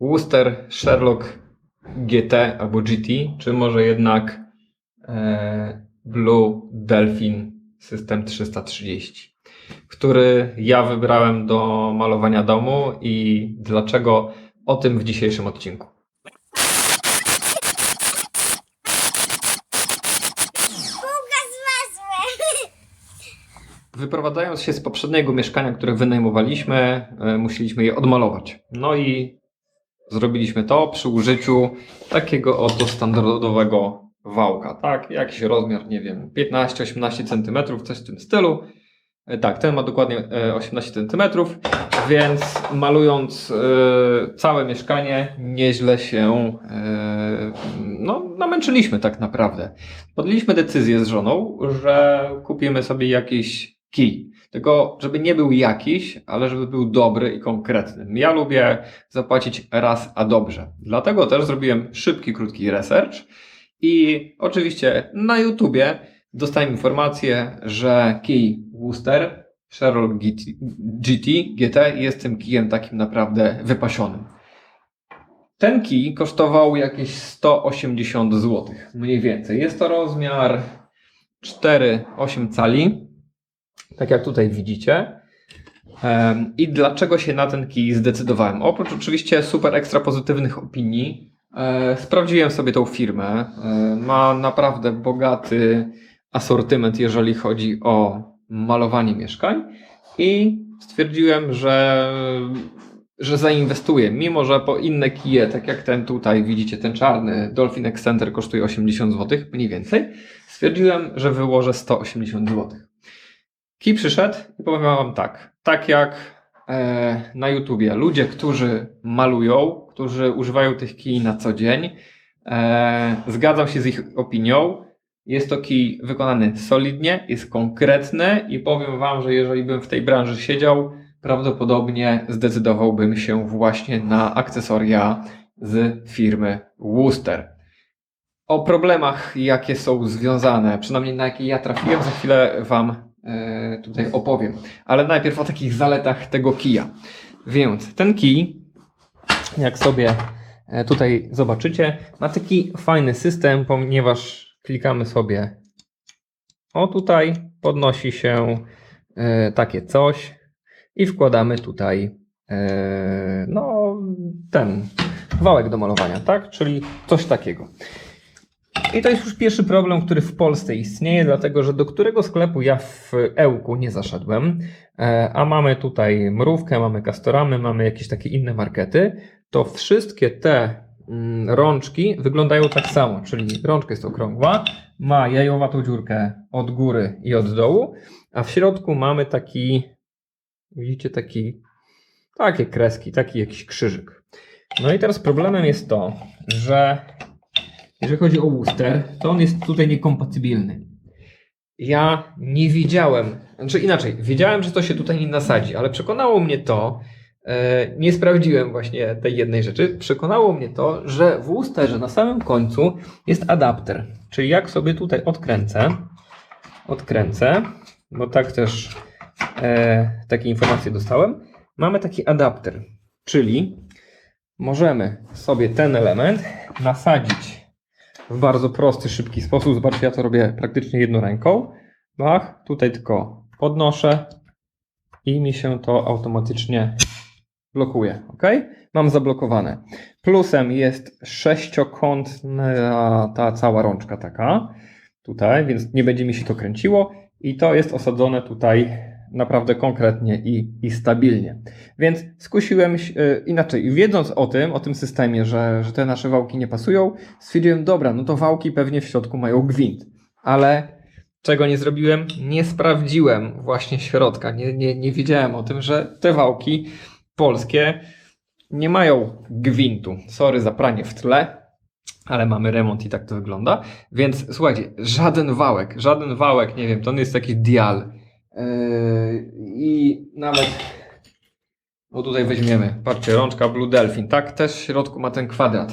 Worcester Sherlock GT albo GT, czy może jednak e, Blue Delphin System 330, który ja wybrałem do malowania domu i dlaczego o tym w dzisiejszym odcinku. Wyprowadzając się z poprzedniego mieszkania, które wynajmowaliśmy, e, musieliśmy je odmalować. No i zrobiliśmy to przy użyciu takiego oto standardowego wałka. Tak, jakiś rozmiar, nie wiem, 15-18 cm, coś w tym stylu. E, Tak, ten ma dokładnie e, 18 cm, więc malując e, całe mieszkanie, nieźle się e, no, namęczyliśmy tak naprawdę. Podjęliśmy decyzję z żoną, że kupimy sobie jakiś kij. Tylko, żeby nie był jakiś, ale żeby był dobry i konkretny. Ja lubię zapłacić raz, a dobrze. Dlatego też zrobiłem szybki, krótki research i oczywiście na YouTubie dostałem informację, że kij Wooster Sherlock GT, GT, jest tym kijem takim naprawdę wypasionym. Ten kij kosztował jakieś 180 zł, mniej więcej. Jest to rozmiar 4,8 cali, tak jak tutaj widzicie. I dlaczego się na ten kij zdecydowałem? Oprócz oczywiście super ekstra pozytywnych opinii, e, sprawdziłem sobie tą firmę. E, ma naprawdę bogaty asortyment, jeżeli chodzi o malowanie mieszkań i stwierdziłem, że, że zainwestuję. Mimo, że po inne kije, tak jak ten tutaj, widzicie, ten czarny Dolphin Extender kosztuje 80 zł, mniej więcej, stwierdziłem, że wyłożę 180 zł. Kij przyszedł i powiem Wam tak. Tak jak e, na YouTubie ludzie, którzy malują, którzy używają tych kij na co dzień, e, zgadzam się z ich opinią. Jest to kij wykonany solidnie, jest konkretny i powiem Wam, że jeżeli bym w tej branży siedział, prawdopodobnie zdecydowałbym się właśnie na akcesoria z firmy Wooster. O problemach, jakie są związane, przynajmniej na jakie ja trafiłem, za chwilę Wam tutaj opowiem. Ale najpierw o takich zaletach tego kija. Więc ten kij, jak sobie e, tutaj zobaczycie, ma taki fajny system, ponieważ klikamy sobie o tutaj, podnosi się e, takie coś i wkładamy tutaj e, no ten wałek do malowania, tak? Czyli coś takiego. I to jest już pierwszy problem, który w Polsce istnieje, dlatego że do którego sklepu ja w Ełku nie zaszedłem, e, a mamy tutaj mrówkę, mamy kastoramy, mamy jakieś takie inne markety, to wszystkie te mm, rączki wyglądają tak samo, czyli rączka jest okrągła, ma jajowatą dziurkę od góry i od dołu, a w środku mamy taki, widzicie, taki, takie kreski, taki jakiś krzyżyk. No i teraz problemem jest to, że jeżeli chodzi o Wooster, to on jest tutaj niekompatybilny. Ja nie wiedziałem, znaczy inaczej, wiedziałem, że to się tutaj nie nasadzi, ale przekonało mnie to, e, nie sprawdziłem właśnie tej jednej rzeczy, przekonało mnie to, że w Woosterze na samym końcu jest adapter. Czyli jak sobie tutaj odkręcę, odkręcę, bo tak też e, takie informacje dostałem, mamy taki adapter, czyli możemy sobie ten element nasadzić w bardzo prosty, szybki sposób. Zobaczcie, ja to robię praktycznie jedną ręką. Bach, tutaj tylko podnoszę i mi się to automatycznie blokuje. Ok? Mam zablokowane. Plusem jest sześciokątna ta cała rączka taka tutaj, więc nie będzie mi się to kręciło i to jest osadzone tutaj naprawdę konkretnie i, i stabilnie. Więc skusiłem się, e, inaczej, wiedząc o tym, o tym systemie, że, że te nasze wałki nie pasują, stwierdziłem, dobra, no to wałki pewnie w środku mają gwint, ale czego nie zrobiłem? Nie sprawdziłem właśnie środka, nie, nie, nie wiedziałem o tym, że te wałki polskie nie mają gwintu. Sorry za pranie w tle, ale mamy remont i tak to wygląda. Więc słuchajcie, żaden wałek, żaden wałek, nie wiem, to on jest jakiś dial. Yy, I nawet, no tutaj weźmiemy, patrzcie, rączka Blue Delphin, tak, też w środku ma ten kwadrat.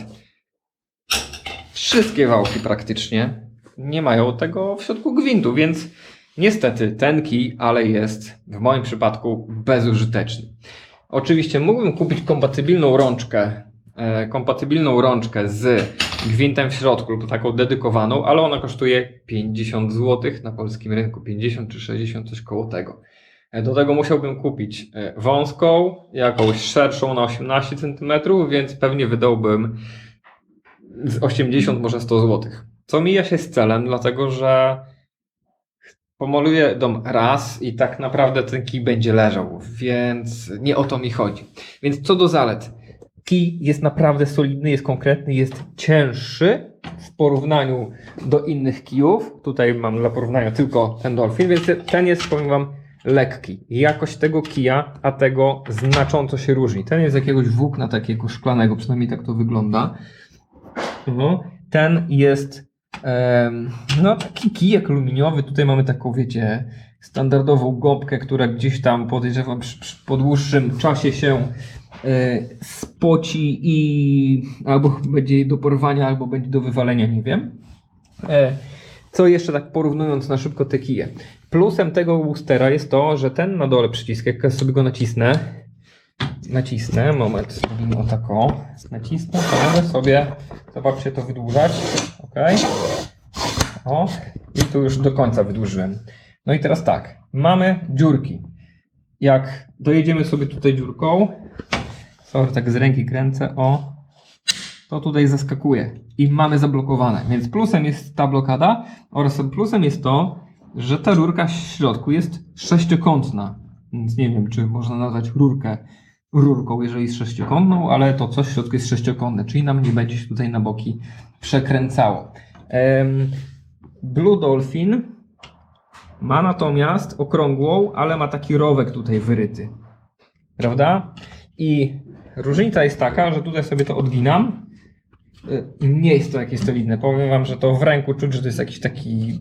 Wszystkie wałki praktycznie nie mają tego w środku gwintu, więc niestety ten kij, ale jest w moim przypadku bezużyteczny. Oczywiście mógłbym kupić kompatybilną rączkę kompatybilną rączkę z gwintem w środku lub taką dedykowaną, ale ona kosztuje 50 zł na polskim rynku, 50 czy 60, coś koło tego. E, Do tego musiałbym kupić e, wąską, jakąś szerszą na 18 cm, więc pewnie wydałbym z 80, może 100 zł. Co mija się z celem, dlatego że pomoluję dom raz i tak naprawdę ten kij będzie leżał, więc nie o to mi chodzi. Więc co do zalet. Kij jest naprawdę solidny, jest konkretny, jest cięższy w porównaniu do innych kijów. Tutaj mam dla porównania tylko ten Dolphin, więc ten jest, powiem Wam, lekki. Jakość tego kija, a tego znacząco się różni. Ten jest jakiegoś włókna takiego szklanego, przynajmniej tak to wygląda. No, ten jest no taki kijek aluminiowy. Tutaj mamy taką, wiecie, standardową gąbkę, która gdzieś tam podejrzewam po dłuższym czasie się e, spoci i albo będzie do porwania, albo będzie do wywalenia, nie wiem. E, co jeszcze tak porównując na szybko te kije. Plusem tego Woostera jest to, że ten na dole przycisk, jak ja sobie go nacisnę, nacisnę, moment, zrobimy o tako, nacisnę, to mogę sobie, zobaczcie, to wydłużać, ok, o, i tu już do końca wydłużyłem. No i teraz tak, mamy dziurki. Jak dojedziemy sobie tutaj dziurką, sorry, tak z ręki kręcę, o, to tutaj zaskakuje i mamy zablokowane. Więc plusem jest ta blokada oraz plusem jest to, że ta rurka w środku jest sześciokątna. Więc nie wiem, czy można nazwać rurkę rurką, jeżeli jest sześciokątną, ale to coś w środku jest sześciokątne, czyli nam nie będzie się tutaj na boki przekręcało. Blue Dolphin ma natomiast okrągłą, ale ma taki rowek tutaj wyryty. Prawda? I różnica jest taka, że tutaj sobie to odginam. Y, Nie jest to jakieś solidne. Powiem Wam, że to w ręku czuć, że to jest jakiś taki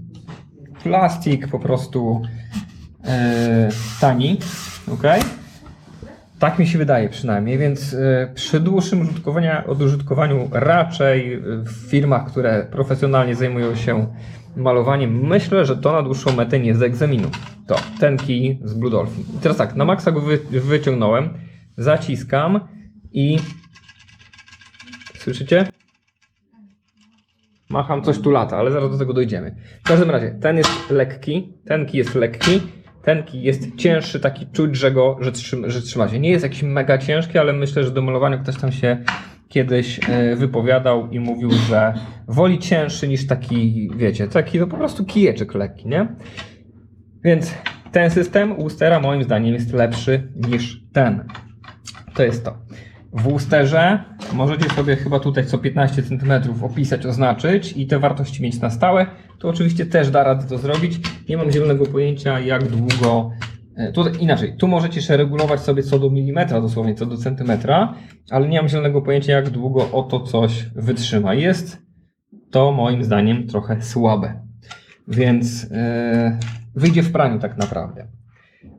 plastik po prostu e, tani. ok? Tak mi się wydaje przynajmniej, więc e, przy dłuższym użytkowaniu, odużytkowaniu raczej w firmach, które profesjonalnie zajmują się malowaniem, myślę, że to na dłuższą metę nie z egzaminu. To, ten kij z Blue Dolphin. I teraz tak, na maksa go wy, wyciągnąłem, zaciskam i słyszycie? Macham coś tu lata, ale zaraz do tego dojdziemy. W każdym razie, ten jest lekki, ten kij jest lekki, ten kij jest cięższy, taki czuć, że go, że, trzyma, że trzyma się. Nie jest jakiś mega ciężki, ale myślę, że do malowania ktoś tam się kiedyś e, wypowiadał i mówił, że woli cięższy niż taki, wiecie, taki no po prostu kijeczek lekki, nie? Więc ten system Woostera moim zdaniem jest lepszy niż ten. To jest to. W Woosterze możecie sobie chyba tutaj co 15 cm opisać, oznaczyć i te wartości mieć na stałe. To oczywiście też da radę to zrobić. Nie mam zielonego pojęcia jak długo... e, Tutaj inaczej, tu możecie regulować sobie co do milimetra, dosłownie co do centymetra, ale nie mam zielonego pojęcia jak długo oto coś wytrzyma. Jest to moim zdaniem trochę słabe. Więc e, wyjdzie w praniu tak naprawdę.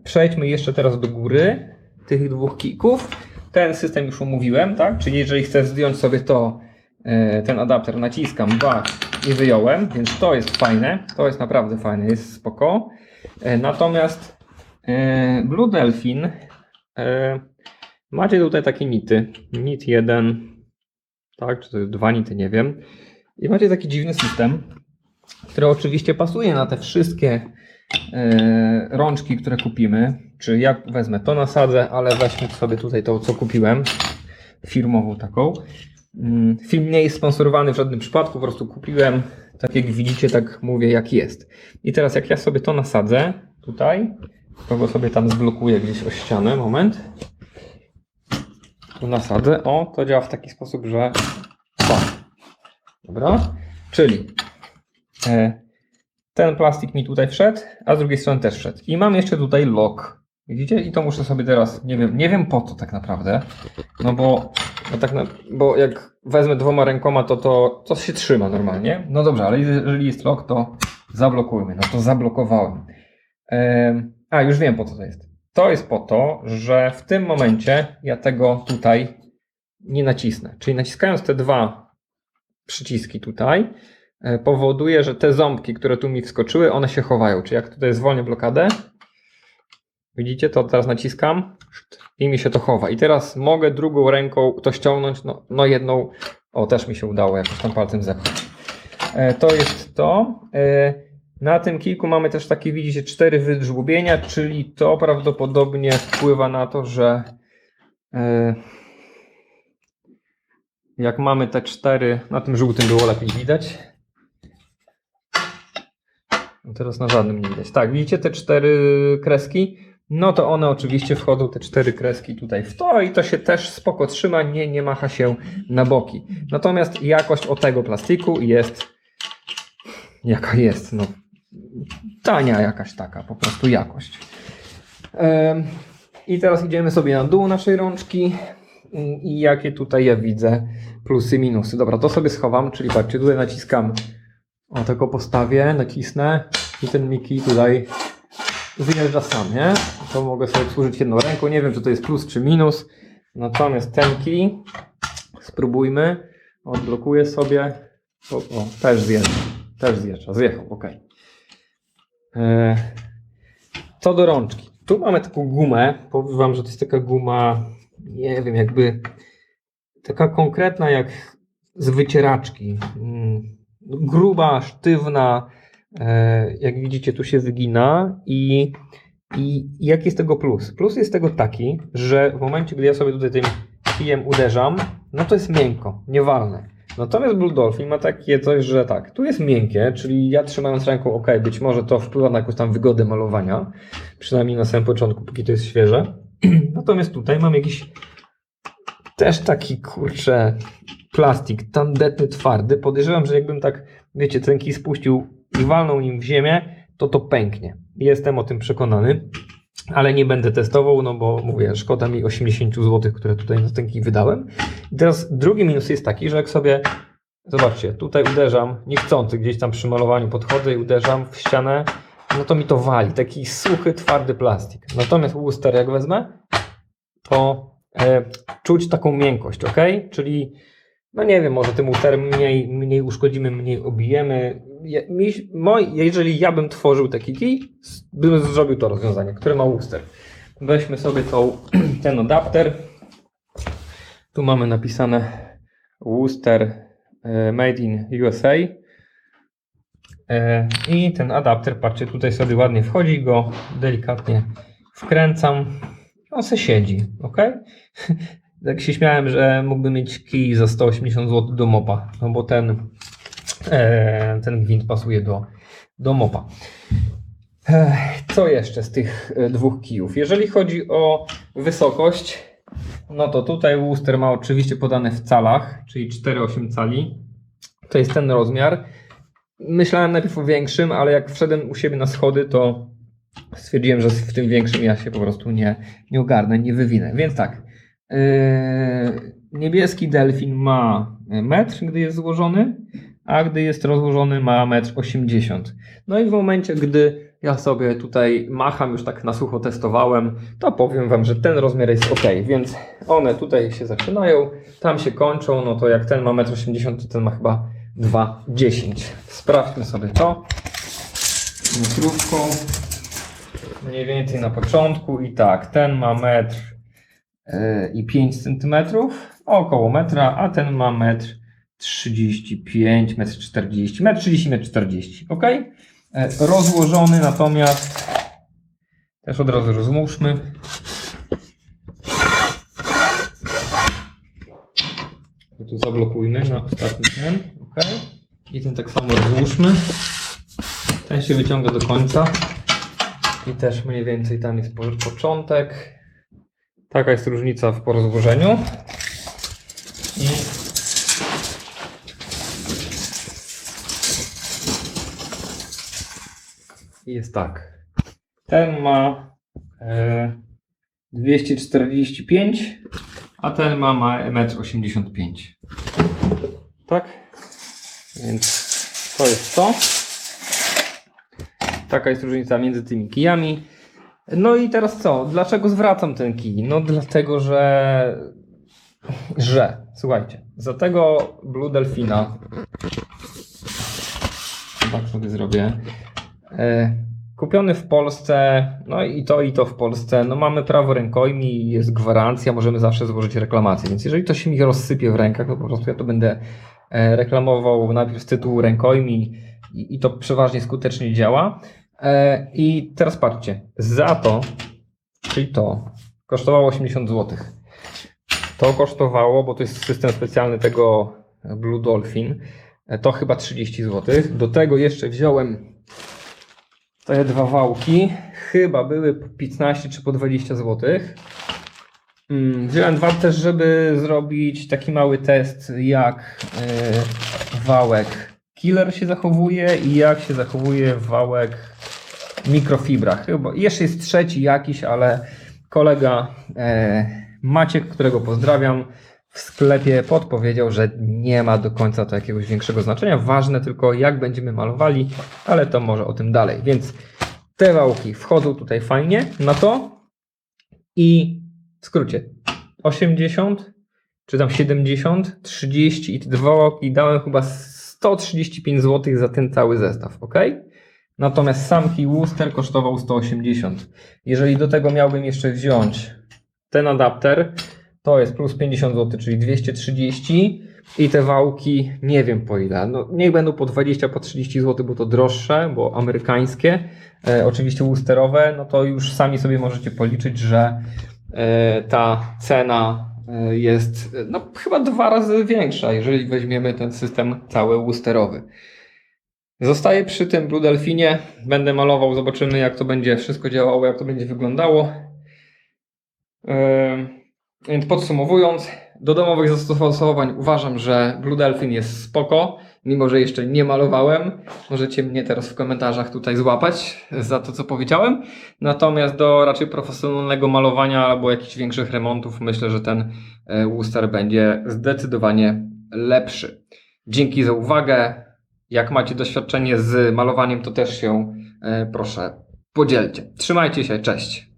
Przejdźmy jeszcze teraz do góry tych dwóch kików. Ten system już omówiłem, tak? Czyli jeżeli chcę zdjąć sobie to, e, ten adapter, naciskam, bach i wyjąłem, więc to jest fajne. To jest naprawdę fajne, jest spoko. Natomiast Blue Delphin e, macie tutaj takie nity. Nit 1, tak? Czy to jest dwa nity, nie wiem. I macie taki dziwny system, który oczywiście pasuje na te wszystkie e, rączki, które kupimy. Czy jak wezmę to nasadzę, ale weźmy sobie tutaj to, co kupiłem. Firmową taką. Mm, Film nie jest sponsorowany w żadnym przypadku, po prostu kupiłem. Tak jak widzicie, tak mówię, jak jest. I teraz, jak ja sobie to nasadzę tutaj, to go sobie tam zblokuję gdzieś o ścianę. Moment. Tu nasadzę. O, to działa w taki sposób, że. O. Dobra. Czyli e, ten plastik mi tutaj wszedł, a z drugiej strony też wszedł. I mam jeszcze tutaj lock. Widzicie? I to muszę sobie teraz, nie wiem, nie wiem po co tak naprawdę. No bo, tak na, bo jak wezmę dwoma rękoma, to, to to się trzyma normalnie. No dobrze, ale jeżeli jest lock, to zablokujmy. No to zablokowałem. Em, a, już wiem po co to jest. To jest po to, że w tym momencie ja tego tutaj nie nacisnę. Czyli naciskając te dwa przyciski tutaj, e, powoduje, że te ząbki, które tu mi wskoczyły, one się chowają. Czyli jak tutaj zwolnię blokadę, Widzicie, to teraz naciskam i mi się to chowa. I teraz mogę drugą ręką to ściągnąć, no, no jedną, o też mi się udało jakoś tam palcem zepchnąć. E, to jest to. Na tym kilku mamy też takie, widzicie, cztery wydżłubienia, czyli to prawdopodobnie wpływa na to, że e, jak mamy te cztery, na tym żółtym było lepiej widać. No teraz na żadnym nie widać. Tak, widzicie te cztery kreski? No to one oczywiście wchodzą, te cztery kreski tutaj w to i to się też spoko trzyma, nie, nie macha się na boki. Natomiast jakość o tego plastiku jest jaka jest, no tania jakaś taka, po prostu jakość. I teraz idziemy sobie na dół naszej rączki i jakie tutaj ja widzę plusy, minusy. Dobra, to sobie schowam, czyli patrzcie, tutaj naciskam, o tego postawię, nacisnę i ten Miki tutaj wyjeżdża sam, nie? To mogę sobie służyć jedną ręką, nie wiem czy to jest plus czy minus, natomiast ten kij, spróbujmy, odblokuję sobie, o, o też zjeżdża, też zjeżdża, zjechał, ok. E, Co do rączki, tu mamy taką gumę, powiem wam, że to jest taka guma, nie wiem, jakby taka konkretna jak z wycieraczki, Mm, gruba, sztywna, E, jak widzicie, tu się wygina i, i jaki jest tego plus? Plus jest tego taki, że w momencie, gdy ja sobie tutaj tym kijem uderzam, no to jest miękko, niewalne. Natomiast Blue Dolphin ma takie coś, że tak, tu jest miękkie, czyli ja trzymając ręką, ok, być może to wpływa na jakąś tam wygodę malowania, przynajmniej na samym początku, póki to jest świeże. Natomiast tutaj mam jakiś też taki, kurczę, plastik, tandetny, twardy. Podejrzewam, że jakbym tak, wiecie, ten kij spuścił i walnął nim w ziemię, to to pęknie. Jestem o tym przekonany, ale nie będę testował, no bo mówię, szkoda mi 80 zł, które tutaj na ten wydałem. I teraz drugi minus jest taki, że jak sobie, zobaczcie, tutaj uderzam, niechcący, gdzieś tam przy malowaniu podchodzę i uderzam w ścianę, no to mi to wali, taki suchy, twardy plastik. Natomiast Wooster jak wezmę, to e, czuć taką miękkość, ok? Czyli no nie wiem, może tym usterem mniej, mniej uszkodzimy, mniej obijemy. Mi, moj, jeżeli ja bym tworzył taki kij, bym zrobił to rozwiązanie, które ma Wooster. Weźmy sobie tą, ten adapter. Tu mamy napisane Wooster e, Made in USA. E, I ten adapter, patrzcie, tutaj sobie ładnie wchodzi, go delikatnie wkręcam. On se siedzi, ok? tak się śmiałem, że mógłbym mieć kij za 180 zł do mopa, no bo ten, ten gwint pasuje do, do mopa. Ech, Co jeszcze z tych e, dwóch kijów? Jeżeli chodzi o wysokość, no to tutaj Wooster ma oczywiście podane w calach, czyli 4,8 cali. To jest ten rozmiar. Myślałem najpierw o większym, ale jak wszedłem u siebie na schody, to stwierdziłem, że w tym większym ja się po prostu nie, nie ogarnę, nie wywinę. Więc tak, niebieski delfin ma metr, gdy jest złożony, a gdy jest rozłożony ma metr 80. No i w momencie, gdy ja sobie tutaj macham, już tak na sucho testowałem, to powiem Wam, że ten rozmiar jest ok, więc one tutaj się zaczynają, tam się kończą, no to jak ten ma metr 80, to ten ma chyba 2,10. Sprawdźmy sobie to metrówką mniej więcej na początku i tak, ten ma metr e, i 5 cm, około metra, a ten ma metr 35, metr 40, metr 30, metr 40, ok? E, Rozłożony natomiast, też od razu rozłóżmy. Tu zablokujmy na ostatni ten, ok? I ten tak samo rozłóżmy. Ten się wyciąga do końca. I też mniej więcej tam jest po- początek. Taka jest różnica w porozłożeniu. Jest tak. Ten ma e, 245, a ten ma, ma 1,85 m. Tak? Więc to jest to. Taka jest różnica między tymi kijami. No i teraz co? Dlaczego zwracam ten kij? No dlatego, że. Że, słuchajcie, za tego Blue Delfina. Tak sobie zrobię. E, kupiony w Polsce, no i to i to w Polsce, no mamy prawo rękojmi, jest gwarancja, możemy zawsze złożyć reklamację, więc jeżeli to się mi rozsypie w rękach, to po prostu ja to będę e, reklamował najpierw z tytułu rękojmi i, i to przeważnie skutecznie działa. E, I teraz patrzcie, za to, czyli to, kosztowało 80 zł. To kosztowało, bo to jest system specjalny tego Blue Dolphin, to chyba 30 zł. Do tego jeszcze wziąłem te dwa wałki, chyba były po 15 czy po 20 zł. Mm, Wziąłem dwa też, żeby zrobić taki mały test, jak e, wałek killer się zachowuje i jak się zachowuje wałek mikrofibra. Chyba jeszcze jest trzeci jakiś, ale kolega e, Maciek, którego pozdrawiam, w sklepie podpowiedział, że nie ma do końca to jakiegoś większego znaczenia. Ważne tylko jak będziemy malowali, ale to może o tym dalej. Więc te wałki wchodzą tutaj fajnie na to i w skrócie 80 czy tam 70, 30 i te dwa wałki dałem chyba 135 zł za ten cały zestaw, ok? Natomiast sam key Wooster kosztował 180. Jeżeli do tego miałbym jeszcze wziąć ten adapter, to jest plus 50 zł, czyli 230 i te wałki nie wiem po ile. No, niech będą po 20, po 30 zł, bo to droższe, bo amerykańskie. E, oczywiście Woosterowe, no to już sami sobie możecie policzyć, że e, ta cena e, jest e, no, chyba dwa razy większa, jeżeli weźmiemy ten system cały Woosterowy. Zostaję przy tym Blue Delfinie. Będę malował, zobaczymy jak to będzie wszystko działało, jak to będzie wyglądało. Ym, Więc podsumowując, do domowych zastosowań uważam, że Blue Delphin jest spoko, mimo że jeszcze nie malowałem. Możecie mnie teraz w komentarzach tutaj złapać za to, co powiedziałem. Natomiast do raczej profesjonalnego malowania albo jakichś większych remontów myślę, że ten e, Wooster będzie zdecydowanie lepszy. Dzięki za uwagę. Jak macie doświadczenie z malowaniem, to też się e, proszę podzielcie. Trzymajcie się, cześć.